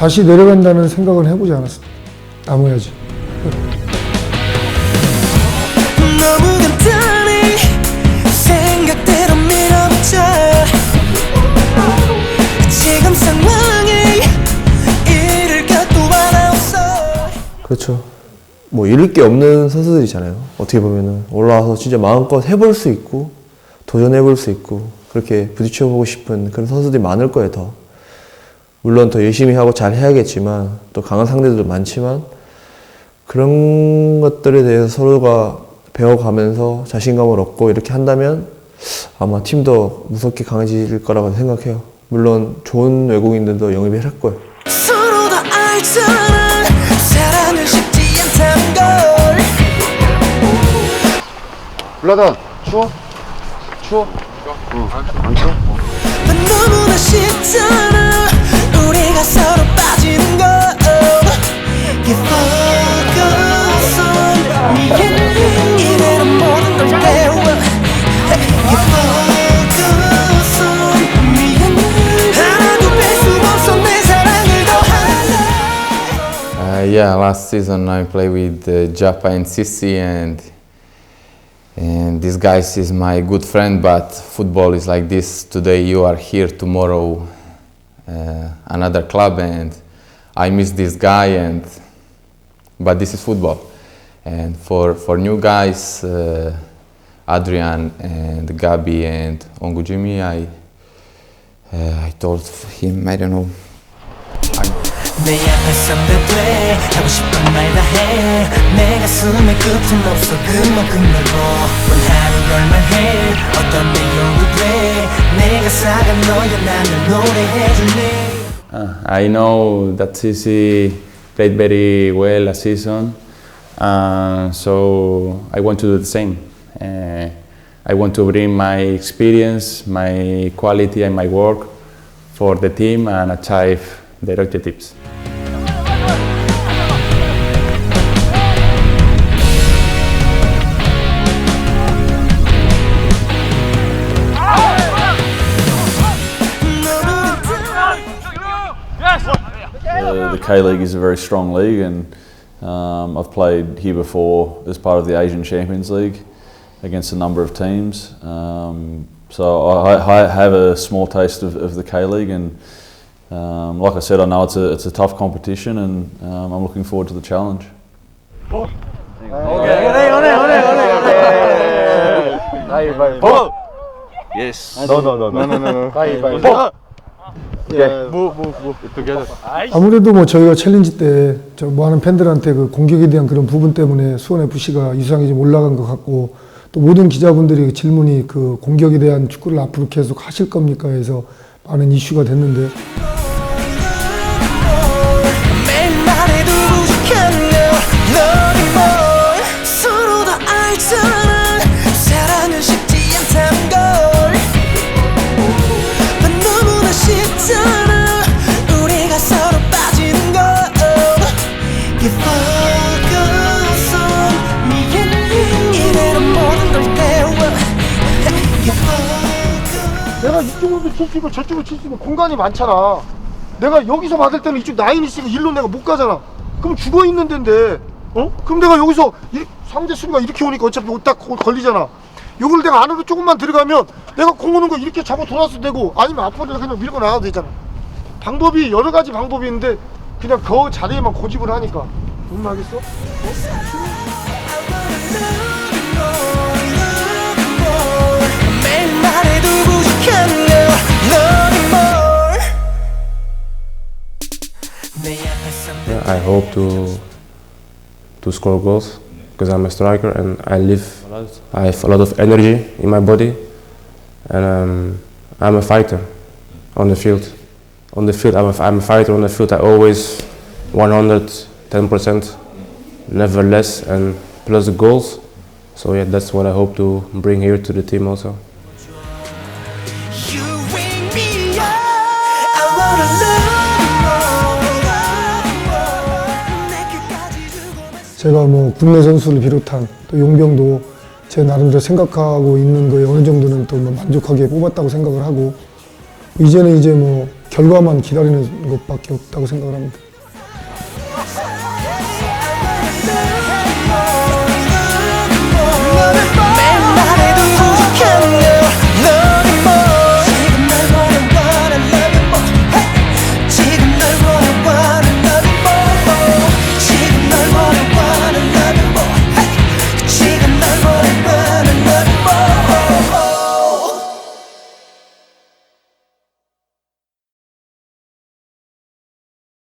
다시 내려간다는 생각은 해보지 않았습니다. 남아야지. 그렇죠. 뭐 잃을 게 없는 선수들이잖아요. 어떻게 보면은 올라와서 진짜 마음껏 해볼 수 있고 도전해볼 수 있고 그렇게 부딪혀보고 싶은 그런 선수들이 많을 거예요. 더 물론 더 열심히 하고 잘 해야겠지만 또 강한 상대들도 많지만 그런 것들에 대해서 서로가 배워가면서 자신감을 얻고 이렇게 한다면 아마 팀도 무섭게 강해질 거라고 생각해요. 물론 좋은 외국인들도 영입을 할 거예요. 서로 다 알잖아 사랑은 쉽지 않다는 걸 블라단 추워? 추워? 너무나 쉽잖아 우 리가 서로 빠지는 거 You focus on me and 이대로 모든 걸 배워 You focus on me and 하나도 뺄수 없어 내 사랑을 더할래 Uh, yeah, last season I played with uh, Japa and Sissi and and this guy is my good friend. But football is like this. Today you are here, tomorrow uh, another club, and I miss this guy. And but this is football. And for for new guys, uh, Adrian and Gabi and Ongujimi, I uh, I told him I don't know. 내 앞에서 내play 하고 싶은 말 다 해 내 가슴의 끝은 없어 그만큼 넓어 원하는 걸만 해 어떤 내용 uh, I know that Sisi played very well last season, uh, so I want to do the same. Uh, I want to bring my experience, my quality, and my work for the team and achieve their objectives. The K League is a very strong league, and um, I've played here before as part of the Asian Champions League against a number of teams. Um, so I, I have a small taste of, of the K League, and um, like I said, I know it's a it's a tough competition, and um, I'm looking forward to the challenge. 아무래도 뭐 저희가 챌린지 때 저 뭐 하는 팬들한테 그 공격에 대한 그런 부분 때문에 수원 FC가 유상이 좀 올라간 것 같고 또 모든 기자분들이 그 질문이 그 공격에 대한 축구를 앞으로 계속 하실 겁니까 해서 많은 이슈가 됐는데 칠수 있고 저쪽으로 칠 수 있는 공간이 많잖아. 내가 여기서 받을 때는 이쪽 라인이 있으니까 일로 내가 못 가잖아. 그럼 죽어 있는 데인데, 어? 그럼 내가 여기서 이, 상대 수비가 이렇게 오니까 어차피 딱 거- 걸리잖아. 요걸 내가 안으로 조금만 들어가면 내가 공 오는 거 이렇게 잡아 돌아서 되고 아니면 앞으로 그냥 밀고 나가도 되잖아. 방법이 여러 가지 방법이 있는데 그냥 그 자리에만 고집을 하니까 못 나겠어? I hope to to score goals because I'm a striker and I live. I have a lot of energy in my body, and um, I'm a fighter on the field. On the field, I'm a, I'm a fighter on the field. I always 110 percent, never less, and plus goals. So yeah, that's what I hope to bring here to the team also. 제가 뭐 국내 선수를 비롯한 또 용병도 제 나름대로 생각하고 있는 거에 어느 정도는 또 뭐 만족하게 뽑았다고 생각을 하고 이제는 이제 뭐 결과만 기다리는 것밖에 없다고 생각을 합니다.